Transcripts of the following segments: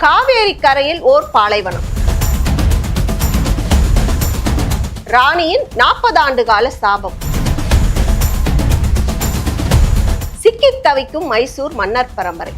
காவேரி கரையில் ஓர் பாலைவனம். ராணியின் நாற்பது ஆண்டு கால சாபம். சிக்கித் தவிக்கும் மைசூர் மன்னர் பரம்பரை.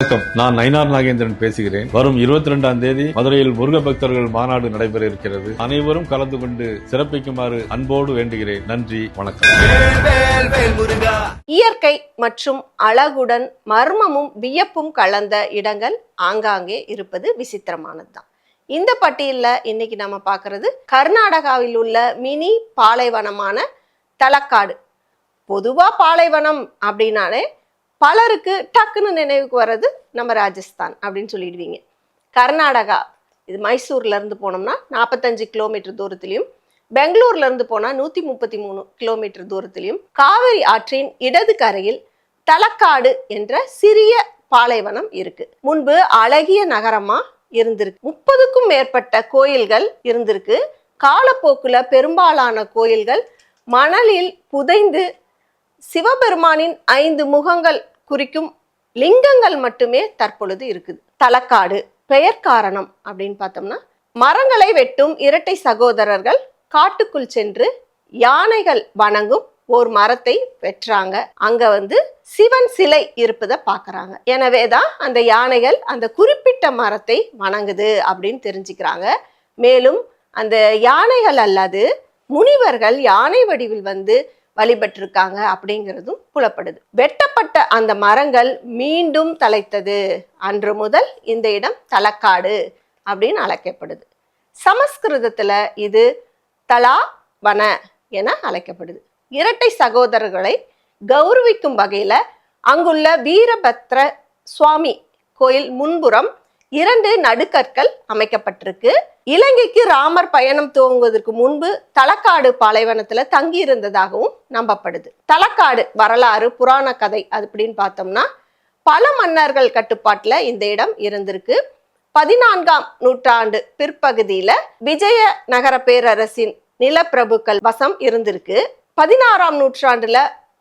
வணக்கம். நான் நயினார் நாகேந்திரன் பேசுகிறேன். வரும் இருபத்தி ரெண்டாம் தேதி மதுரையில் முருக பக்தர்கள் மாநாடு நடைபெற இருக்கிறது. அனைவரும் கலந்து கொண்டு சிறப்பிக்குமாறு அன்போடு வேண்டுகிறேன். நன்றி வணக்கம். இயற்கை மற்றும் அழகுடன் மர்மமும் வியப்பும் கலந்த இடங்கள் ஆங்காங்கே இருப்பது விசித்திரமானதுதான். இந்த பட்டியலில் இன்னைக்கு நம்ம பார்க்கறது கர்நாடகாவில் உள்ள மினி பாலைவனமான தலக்காடு. பொதுவா பாலைவனம் அப்படின்னாலே பலருக்கு டக்குன்னு நினைவுக்கு வர்றது நம்ம ராஜஸ்தான் அப்படின்னு சொல்லிடுவீங்க. கர்நாடகா இது மைசூர்ல இருந்து போனோம்னா நாற்பத்தஞ்சு கிலோமீட்டர் தூரத்திலையும் பெங்களூர்ல இருந்து நூற்றி முப்பத்தி மூணு கிலோமீட்டர் தூரத்திலையும் காவிரி ஆற்றின் இடது கரையில் தலக்காடு என்ற சிறிய பாலைவனம் இருக்கு. முன்பு அழகிய நகரமா இருந்திருக்கு. முப்பதுக்கும் மேற்பட்ட கோயில்கள் இருந்திருக்கு. காலப்போக்கில் பெரும்பாலான கோயில்கள் மணலில் புதைந்து சிவபெருமானின் ஐந்து முகங்கள் குறிக்கும் லிங்கங்கள் மட்டுமே தற்பொழுது இருக்குது. தலக்காடு பெயர் காரணம் அப்படின்னு பார்த்தோம்னா மரங்களை வெட்டும் இரட்டை சகோதரர்கள் காட்டுக்குள் சென்று யானைகள் வணங்கும் ஒரு மரத்தை வெட்டுறாங்க அங்க வந்து சிவன் சிலை இருப்பதை பார்க்குறாங்க. எனவே தான் அந்த யானைகள் அந்த குறிப்பிட்ட மரத்தை வணங்குது அப்படின்னு தெரிஞ்சுக்கிறாங்க. மேலும் அந்த யானைகள் அல்லது முனிவர்கள் யானை வடிவில் வந்து வழிபட்டிருக்காங்க அப்படிங்கிறதும் புலப்படுது. வெட்டப்பட்ட அந்த மரங்கள் மீண்டும் தலைத்தது. அன்று முதல் இந்த இடம் தலக்காடு அப்படின்னு அழைக்கப்படுது. சமஸ்கிருதத்தில் இது தலா வன என அழைக்கப்படுது. இரட்டை சகோதரர்களை கௌரவிக்கும் வகையில் அங்குள்ள வீரபத்ர சுவாமி கோயில் முன்புறம் இரண்டு நடுக்கற்கள் அமைக்கப்பட்டிருக்கு. இலங்கைக்கு ராமர் பயணம் துவங்குவதற்கு முன்பு தலக்காடு பாலைவனத்துல தங்கி இருந்ததாகவும் நம்பப்படுது. தலக்காடு வரலாறு புராண கதை அது அப்படின்னு பார்த்தோம்னா பல மன்னர்கள் கட்டுப்பாட்டுல இந்த இடம் இருந்திருக்கு. பதினான்காம் நூற்றாண்டு பிற்பகுதியில விஜய நகர பேரரசின் நிலப்பிரபுக்கள் வசம் இருந்திருக்கு. பதினாறாம் நூற்றாண்டுல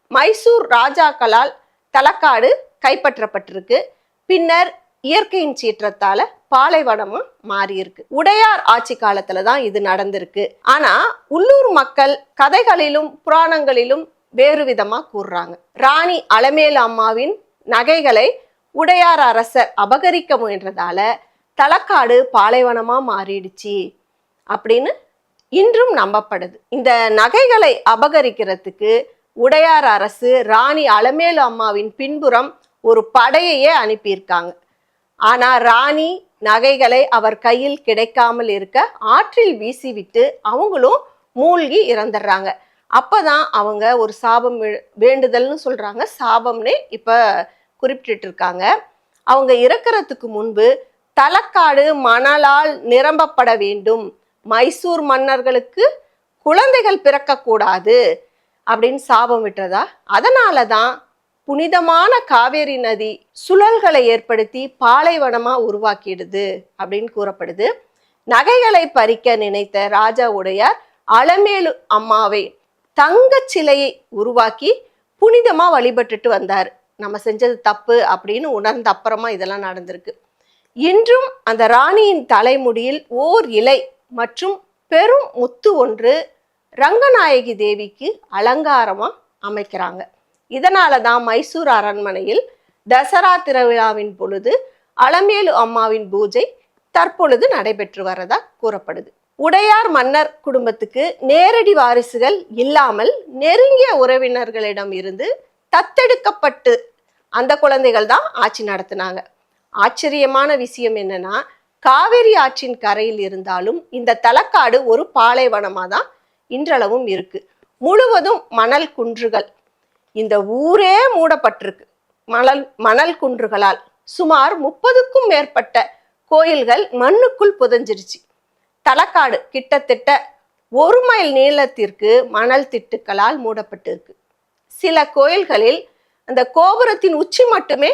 மைசூர் ராஜாக்களால் தலக்காடு கைப்பற்றப்பட்டிருக்கு. பின்னர் இயற்கையின் சீற்றத்தால பாலைவனமா மாறி இருக்கு உடையார் ஆட்சி காலத்துல தான் இது நடந்திருக்கு. ஆனா உள்ளூர் மக்கள் கதைகளிலும் புராணங்களிலும் வேறு விதமா கூறுறாங்க. ராணி அலமேலு அம்மாவின் நகைகளை உடையார் அரசர் அபகரிக்க முயன்றதால தலக்காடு பாலைவனமா மாறிடுச்சு அப்படின்னு இன்றும் நம்பப்படுது. இந்த நகைகளை அபகரிக்கிறதுக்கு உடையார் அரசு ராணி அலமேலு அம்மாவின் பின்புறம் ஒரு படையையே அனுப்பியிருக்காங்க. ஆனா ராணி நகைகளை அவர் கையில் கிடைக்காமல் இருக்க ஆற்றில் வீசிவிட்டு அவங்களும் மூழ்கி இறந்துடுறாங்க. அப்பதான் அவங்க ஒரு சாபம் வேண்டுதல்னு சொல்றாங்க. சாபம்னே இப்ப குறிப்பிட்டு இருக்காங்க அவங்க இறக்கிறதுக்கு முன்பு தலக்காடு மணலால் நிரம்பப்பட வேண்டும். மைசூர் மன்னர்களுக்கு குழந்தைகள் பிறக்கக்கூடாது அப்படின்னு சாபம் விட்டதா? அதனால தான் புனிதமான காவேரி நதி சுழல்களை ஏற்படுத்தி பாலைவனமா உருவாக்கிடுது அப்படின்னு கூறப்படுது. நகைகளை பறிக்க நினைத்த ராஜா உடையார் அலமேலு அம்மாவை தங்கச் சிலையை உருவாக்கி புனிதமா வழிபட்டுட்டு வந்தார். நம்ம செஞ்சது தப்பு அப்படின்னு உணர்ந்த அப்புறமா இதெல்லாம் நடந்திருக்கு. இன்றும் அந்த ராணியின் தலைமுடியில் ஓர் இலை மற்றும் பெரும் முத்து ஒன்று ரங்கநாயகி தேவிக்கு அலங்காரமாக அமைக்கிறாங்க. இதனால தான் மைசூர் அரண்மனையில் தசரா திருவிழாவின் பொழுது அலமேலு அம்மாவின் பூஜை தற்பொழுது நடைபெற்று வரதா கூறப்படுது. உடையார் மன்னர் குடும்பத்துக்கு நேரடி வாரிசுகள் இல்லாமல் நெருங்கிய உறவினர்களிடம் இருந்து தத்தெடுக்கப்பட்டு அந்த குழந்தைகள் தான் ஆட்சி நடத்தினாங்க. ஆச்சரியமான விஷயம் என்னன்னா காவேரி ஆற்றின் கரையில் இருந்தாலும் இந்த தலக்காடு ஒரு பாலைவனமாக தான் இன்றளவும் இருக்கு. முழுவதும் மணல் குன்றுகள் இந்த ஊரே மூடப்பட்டிருக்கு. மணல் மணல் குன்றுகளால் சுமார் முப்பதுக்கும் மேற்பட்ட கோயில்கள் மண்ணுக்குள் புதஞ்சிருச்சு. தலக்காடு கிட்டத்தட்ட ஒரு மைல் நீளத்திற்கு மணல் திட்டுக்களால் மூடப்பட்டிருக்கு. சில கோயில்களில் அந்த கோபுரத்தின் உச்சி மட்டுமே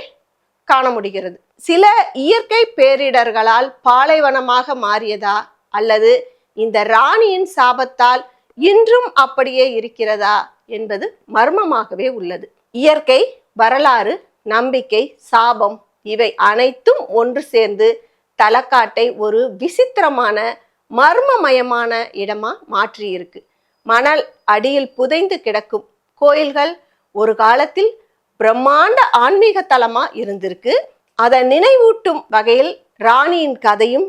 காண முடிகிறது. சில இயற்கை பேரிடர்களால் பாலைவனமாக மாறியதா அல்லது இந்த ராணியின் சாபத்தால் இன்றும் அப்படியே இருக்கிறதா என்பது மர்மமாகவே உள்ளது. இயற்கை வரலாறு நம்பிக்கை சாபம் இவை அனைத்தும் ஒன்று சேர்ந்து தலக்காட்டை ஒரு விசித்திரமான மர்மமயமான இடமா மாற்றியிருக்கு. மணல் அடியில் புதைந்து கிடக்கும் கோயில்கள் ஒரு காலத்தில் பிரம்மாண்ட ஆன்மீக தலமா இருந்திருக்கு. அதை நினைவூட்டும் வகையில் ராணியின் கதையும்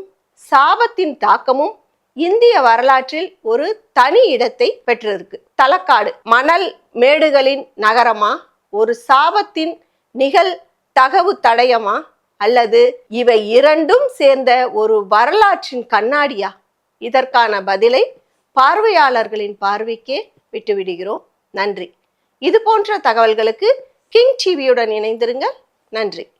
சாபத்தின் தாக்கமும் இந்திய வரலாற்றில் ஒரு தனி இடத்தை பெற்றிருக்கு. தலக்காடு மணல் மேடுகளின் நகரமா? ஒரு சாபத்தின் நிகழ் தகவு தடயமா? அல்லது இவை இரண்டும் சேர்ந்த ஒரு வரலாற்றின் கண்ணாடியா? இதற்கான பதிலை பார்வையாளர்களின் பார்வைக்கே விட்டுவிடுகிறோம். நன்றி. இது போன்ற தகவல்களுக்கு கிங் டிவியுடன் இணைந்திருங்கள். நன்றி.